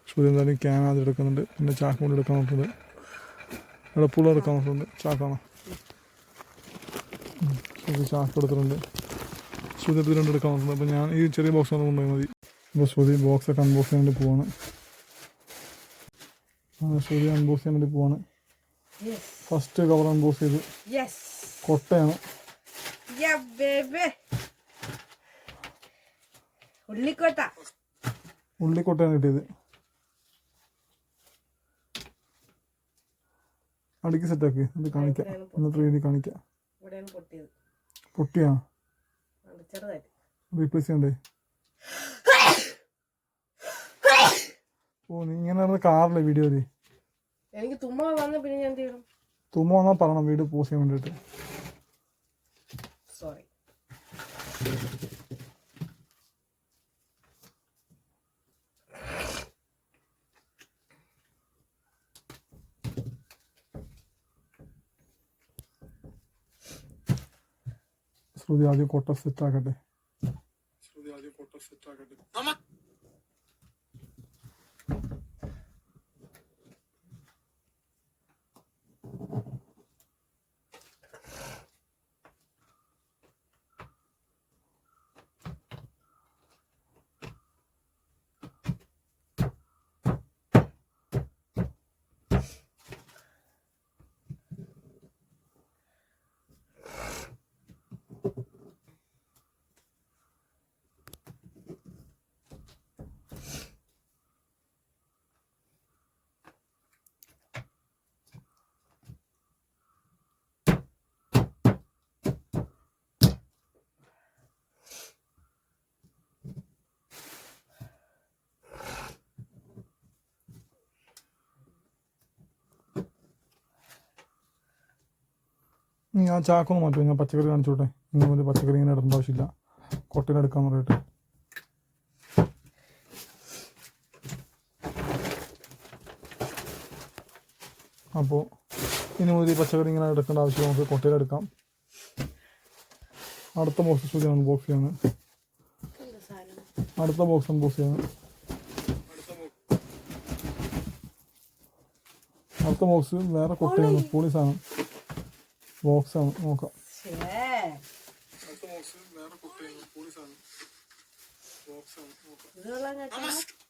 പക്ഷേ എന്തായാലും ക്യാൻ ആദ്യം എടുക്കുന്നുണ്ട്. പിന്നെ ചാക്ക് കൊണ്ട് എടുക്കാൻ നോക്കുന്നുണ്ട് എളുപ്പമുള്ള എടുക്കാൻ നോക്കുന്നുണ്ട്. ചാക്കാണോ. ചാക്ക് എടുത്തിട്ടുണ്ട്. ശ്രുതി എടുത്ത് രണ്ട് എടുക്കാൻ നോക്കുന്നുണ്ട്. അപ്പോൾ ഞാൻ ഈ ചെറിയ ബോക്സ് ഒന്ന് കൊണ്ടുപോയി മതി. അപ്പോൾ ശ്രുതി ബോക്സൊക്കെ അൺബോക്സ് ചെയ്യാൻ വേണ്ടി പോവാണ്. ശ്രുതി അൺബോക്സ് ചെയ്യാൻ വേണ്ടി പോവാണ്. ഫസ്റ്റ് കവർ അൺബോക്സ് ചെയ്ത്. കൊട്ടയാണ്. ഉള്ളിക്കോട്ട. ഉള്ളിക്കോട്ടയാണ് കിട്ടിയത്. അടുക്കി സെറ്റാക്കി ഇത് കാണിക്കാം. ഇന്നത്തെ രീതി കാണിക്കാം. ഇവിടെയാണ് പൊട്ടിയത്. പൊട്ടിയാ? റീപ്ലേസ് ചെയ്യണ്ടേ? ഓ നീ ഇങ്ങനെ നടന്ന കാറിലെ വീഡിയോയിൽ? എനിക്ക് തുമ്മ വന്ന പിന്നെ ഞാൻ ചെയ്യണം തുമ്മ വന്നാ പറയണം വീഡിയോ പോസ്റ്റ് ചെയ്യാൻ വേണ്ടിട്ട് സോറി ശ്രുതി ആദ്യം കൊട്ട സെറ്റ് ആക്കട്ടെ ശ്രുതി ആദ്യം കൊട്ട സെറ്റ് ആക്കട്ടെ ആ ചാക്കൊന്ന് മാറ്റുമോ ഞാൻ പച്ചക്കറി കാണിച്ചോട്ടെ. ഇനി ഒരു പച്ചക്കറി ഇങ്ങനെ ഇടേണ്ട ആവശ്യമില്ല. കൊട്ടയിൽ എടുക്കാന്ന് പറയട്ടെ അപ്പോൾ ഇനി മുതൽ പച്ചക്കറി ഇങ്ങനെ എടുക്കേണ്ട ആവശ്യം നമുക്ക് കൊട്ടയിൽ എടുക്കാം. അടുത്ത ബോക്സ് സൂചി അൺബോക്സ് ചെയ്യാണ് അടുത്ത ബോക്സ് അൺബോക്സ് ചെയ്യാണ് അടുത്ത ബോക്സ് വേറെ കൊട്ടയാണ്. പൂണി സാധനം. ബോക്സ് നോക്കാം അടുത്ത ബോക്സ് വേറെ കാണിച്ചു പൊളി സാധനം ബോക്സ് ആണ് നോക്കാം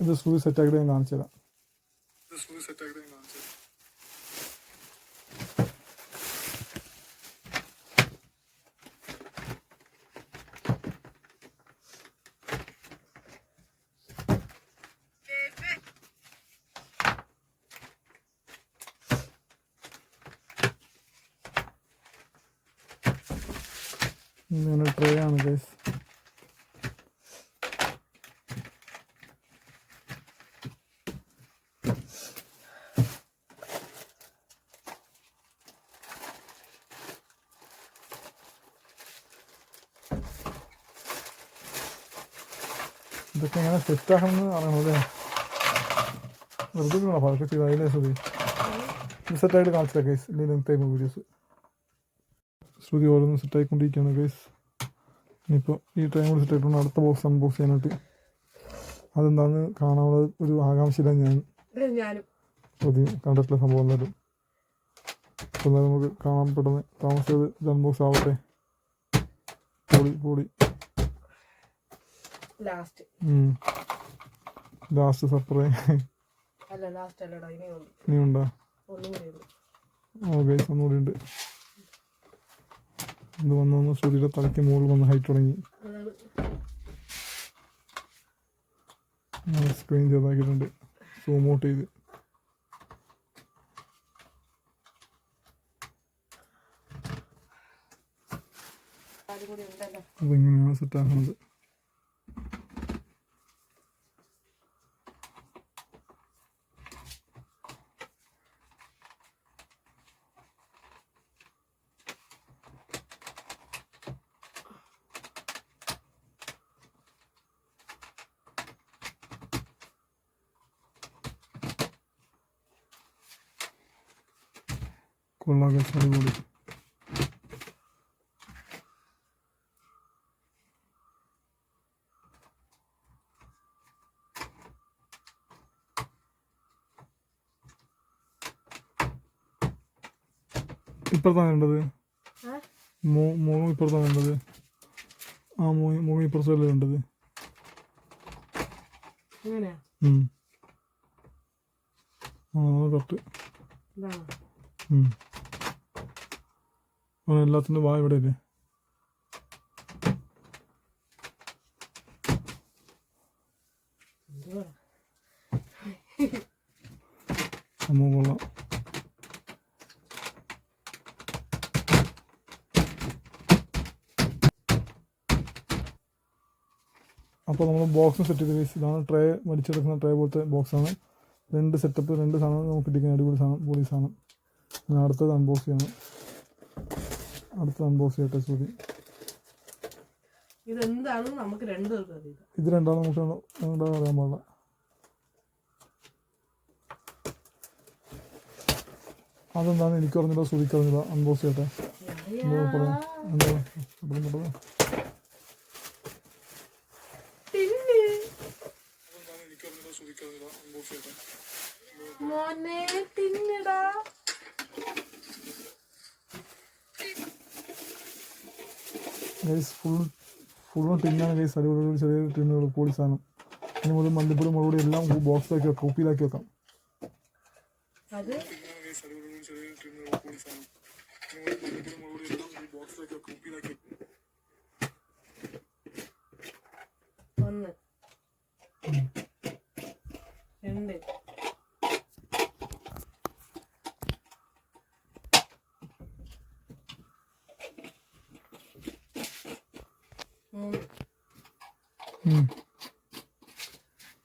ഇത് സ്കൂൾ സെറ്റ് ആക്കിയിട്ട് ഞാൻ കാണിച്ചു തരാം ഇത് സ്കൂൾ സെറ്റ് ആക്കിയിട്ട് ഞാൻ കാണിച്ചു തരാം ഇങ്ങനെ ട്രേ ആണ് ഗൈസ് ഇതൊക്കെ എങ്ങനെ സെറ്റ് പറയുന്നത്? അറിയണമല്ലേ വെറുതെ വീണോ അതൊക്കെ ചെയ്ത് അതിലേ ശ്രുതി? സെറ്റായിട്ട് കാണിച്ചില്ല ഗൈസ് ഇല്ലെങ്കിൽ ലെങ്ത് വീഡിയോസ് ശ്രുതി ഓരോന്നും സെറ്റായിക്കൊണ്ടിരിക്കുകയാണ് ഗൈസ് ഇനിയിപ്പോൾ ഈ ടൈം കൂടി സെറ്റ് ആയിട്ടുണ്ട്. അടുത്ത ബോക്സ് അൺബോക്സ് ചെയ്യാനായിട്ട്. അതെന്താണെന്ന് കാണാനുള്ള ഒരു ആകാംക്ഷയില്ല ഞാൻ. ശ്രുതി കണ്ടിട്ടുള്ള സംഭവം എന്തായാലും. അപ്പോൾ നമുക്ക് കാണാൻ പെട്ടെന്ന് താമസിച്ചത് ഇത് അൺബോക്സ് ആവട്ടെ. പൊളി പൊളി. ലാസ്റ്റ് ലാസ്റ്റ് സപ്പറേ അല്ല ലാസ്റ്റ് അല്ലടാ ഇനി ഉണ്ട്. നീ ഉണ്ടോ? ഓ ഗൈസ് ഒന്നുകൂടി ഉണ്ട്. ഇത് വന്ന് വന്ന് ശ്രുതിയുടെ തലയ്ക്ക് മുകളിൽ വന്ന് ഹൈറ്റ് തുടങ്ങി. സ്ക്രീൻ ചെറുതാക്കിയിട്ടുണ്ട്. സൂം ഔട്ട് ചെയ്ത്. അതും കൂടി ഉണ്ടല്ലോ. അപ്പോൾ ഇങ്ങനെയാണ് സെറ്റ് ആക്കുന്നത്. Guys, അടിപൊളി ഇപ്പുറത്താണ് വേണ്ടത്? ആ? മുഖം ഇപ്പുറത്താണ് വേണ്ടത്? ആ മുഖം മുഖം ഇപ്പുറത്തല്ലേ വേണ്ടത്. ആ കറക്റ്റ് ഇതാണോ എല്ലാത്തിന്റെ വാ ഇവിടെ ഇല്ലേ കൊള്ളാം. അപ്പോൾ നമ്മൾ ബോക്സ് സെറ്റ് ചെയ്ത് വെച്ച് ഇതാണ് ട്രേ മടിച്ചെടുക്കുന്ന ട്രേ പോലത്തെ ബോക്സാണ് രണ്ട് സെറ്റപ്പ് രണ്ട് സാധനം നമുക്ക് ഇരിക്കുന്ന അടിപൊളി സാധനം പൊളി സാധനം. അടുത്തത് അൺബോക്സ് ചെയ്യണം. അടുത്തത് അൺബോക്സ് ചെയ്യട്ടെ ഇതെന്താണെന്ന് നമുക്ക് അറിയില്ല. ഇത് രണ്ടാണ് നമുക്ക് നിങ്ങളുടെ പറയാൻ പാടില്ല. അതെന്താണ്? എനിക്ക് അറിഞ്ഞില്ല സുഖിക്ക് അറിഞ്ഞില്ല അൺബോക്സ് ചെയ്യട്ടെ. എന്താ പറയാ? മോനെ തിന്നടാ. ഗൈസ് ഫുൾ ഫുള്ളും ടിന്നാണ് ഗൈസ് അതുപോലെ ചെറിയ ടിന്നുകൾ പൊളി സാധനം. ഇനി മുതൽ മല്ലിപ്പൊടി മുളകുപൊടി എല്ലാം ബോക്സിലാക്കി വെക്കാം കുപ്പിയിലാക്കി വെക്കാം അത് ഒന്ന് രണ്ട് മൂന്ന് ഉം.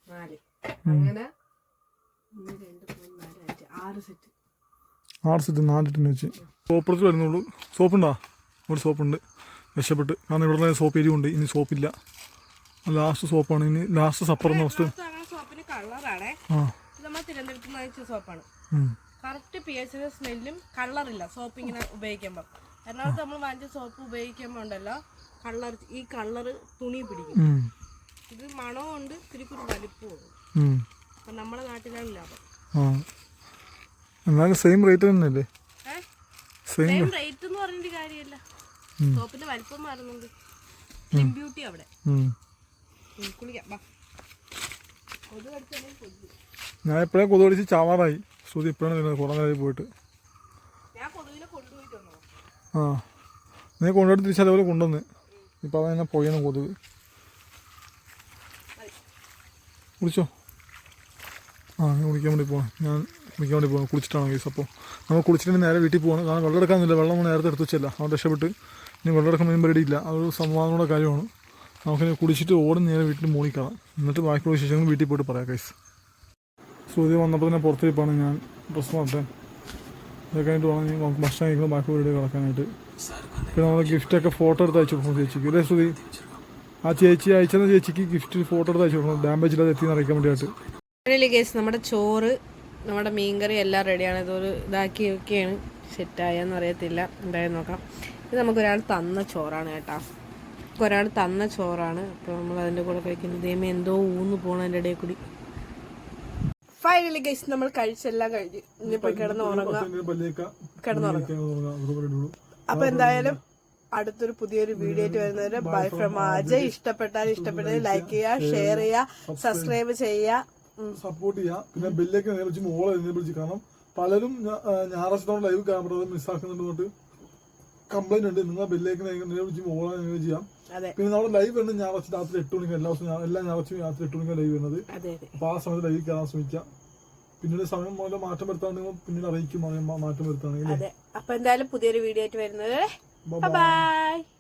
നാല്. അങ്ങനെ ആറ് സെറ്റ് ആറ് സെറ്റ് നാല് വെച്ച്. സോപ്പുറത്ത് വരുന്നുള്ളൂ. സോപ്പുണ്ടോ? ഒരു സോപ്പുണ്ട്. രക്ഷപ്പെട്ട്. കാരണം ഇവിടെ സോപ്പ് എരിവുണ്ട് ഇനി സോപ്പില്ല. ലാസ്റ്റ് സോപ്പാണ്. ഇനി ലാസ്റ്റ് സപ്പർ എന്ന വസ്തു ആ ഇത് നമ്മൾ തിരുവനന്തപുരത്ത് നിന്ന് അയച്ച സോപ്പാണ്. ഉം. കറക്റ്റ് പി എച്ചിന്റെ സ്മെല്ലും കളറില്ല സോപ്പ് ഇങ്ങനെ ഉപയോഗിക്കുമ്പോൾ എറണാകുളത്ത് നമ്മൾ വാങ്ങിച്ച സോപ്പ് ഉപയോഗിക്കുമ്പോൾ ഉണ്ടല്ലോ കളർ ഈ കളർ തുണി പിടിക്കും. മണവും ഉണ്ട്. വലിപ്പവും. അപ്പം നമ്മുടെ നാട്ടിലാണ് ലാഭം. ആ. എന്നാലും സെയിം റേറ്റ് തന്നെയല്ലേ? സെയിം റേറ്റ് എന്ന് പറഞ്ഞിട്ട് കാര്യമില്ല. സോപ്പിന്റെ വലിപ്പം മാറുന്നുണ്ട്. ബ്യൂട്ടി അവിടെ. ഞാൻ വാ. കൊതു കടിച്ച് എപ്പോഴേ ചാവാറായി? ശ്രുതി ഇപ്പോഴാണ് വരുന്നത്? കുറേ നേരമായി പോയിട്ട്. ആ. നീ കൊണ്ടുപോയിട്ട് തിരിച്ച് അതേപോലെ കൊണ്ടുവന്ന്. ഇപ്പം എന്നെ പോയാണ് കൊതുക്. കുളിച്ചോ? ആ ഞാൻ കുളിക്കാൻ വേണ്ടി പോകണം ഞാൻ കുളിക്കാൻ വേണ്ടി പോകണം കുളിച്ചിട്ടാണ് കേസ് അപ്പോൾ നമ്മൾ കുളിച്ചിട്ട് നേരെ വീട്ടിൽ പോകണം കാരണം വെള്ളം എടുക്കാനില്ല വെള്ളം നമ്മൾ നേരത്തെ എടുത്ത് വെച്ചല്ല. അവൻ രക്ഷപ്പെട്ട് ഇനി വെള്ളം എടുക്കാൻ മീൻ പരിടിയില്ല അതൊരു സമാധാനമുള്ള കാര്യമാണ്. നമുക്കിനി കുളിച്ചിട്ട് ഓടും നേരെ വീട്ടിൽ മൂളി കാണാം. എന്നിട്ട് ബാക്കിയുള്ള വിശേഷങ്ങൾ വീട്ടിൽ പോയിട്ട് പറയാം കൈസ് ശ്രുതി വന്നപ്പോൾ തന്നെ പുറത്തിരിപ്പാണ് ഞാൻ. ഡ്രസ്സ് മാറ്റാൻ ഇതൊക്കെ കഴിഞ്ഞിട്ട് വേണം നമുക്ക് ഭക്ഷണം കഴിക്കുമ്പോൾ ബാക്കി വീട് കിടക്കാനായിട്ട് പിന്നെ നമ്മൾ ഗിഫ്റ്റൊക്കെ ഫോട്ടോ എടുത്ത് അയച്ചു കൊടുക്കണം ചേച്ചിക്ക്. അല്ലേ ശ്രുതി ആ ചേച്ചി അയച്ചെന്ന ചേച്ചിക്ക് ഗിഫ്റ്റ് ഫോട്ടോ എടുത്ത് അയച്ചു കൊടുക്കണം. ഡാമേജ് ഇല്ലാതെ എത്തി അറിയിക്കാൻ വേണ്ടിയിട്ട് ഫൈനലി കേസ് നമ്മുടെ ചോറ് നമ്മുടെ മീൻകറി എല്ലാം റെഡിയാണ് ഇതൊരു ഇതാക്കി ഒക്കെയാണ് സെറ്റായെന്ന് അറിയത്തില്ല. എന്തായാലും നോക്കാം. ഇത് നമുക്കൊരാൾ തന്ന ചോറാണ് കേട്ടോ. ഒരാൾ തന്ന ചോറാണ്. അപ്പോൾ നമ്മൾ അതിന്റെ കൂടെ കഴിക്കുന്നത് ദൈവം എന്തോ ഊന്ന് പോകണം പോണതിന്റെ ഇടയിൽ കൂടി. ഫൈനലി ഗൈസ് നമ്മൾ കഴിച്ചെല്ലാം കഴിഞ്ഞ്. ഇനിയിപ്പോൾ കിടന്ന് ഉറങ്ങാം. കിടന്നുറങ്ങാം അപ്പൊ എന്തായാലും അടുത്തൊരു പുതിയൊരു വീഡിയോ ആയിട്ട് വരുന്നവര് ബൈ ഫ്രം അജയ് ഇഷ്ടപ്പെട്ടാൽ ഇഷ്ടപ്പെട്ടത് ലൈക്ക് ചെയ്യുക ഷെയർ ചെയ്യുക സബ്സ്ക്രൈബ് ചെയ്യുക. സപ്പോർട്ട് ചെയ്യുക. പിന്നെ ബില്ലൊക്കെ നേരിച്ച് മോളെ വിളിച്ച് കാരണം പലരും ഞായറാഴ്ച ലൈവ് ക്യാമറ മിസ്സാക്കുന്നുണ്ട് കംപ്ലൈന്റ് ഉണ്ട്. നിങ്ങൾ ബെല്ലേക്ക് മോളെ നേരെ ചെയ്യാം. പിന്നെ നമ്മുടെ ലൈവ് വരുന്നത് ഞായറാഴ്ച രാത്രി എട്ട് മണിക്ക് എല്ലാ ദിവസവും എല്ലാ ഞായറാഴ്ചയും രാത്രി എട്ട് മണിക്കാണ് ലൈവ് വരുന്നത്. അപ്പൊ ആ സമയത്ത് ലൈവ് കയറാൻ ശ്രമിക്കാം പിന്നീട് സമയം മൂലം മാറ്റം വരുത്താണെങ്കിൽ പിന്നീട് അറിയിക്കും മാറ്റം വരുത്താണെങ്കിൽ അപ്പൊ എന്തായാലും പുതിയൊരു വീഡിയോ ആയിട്ട് വരുന്നത് 拜拜。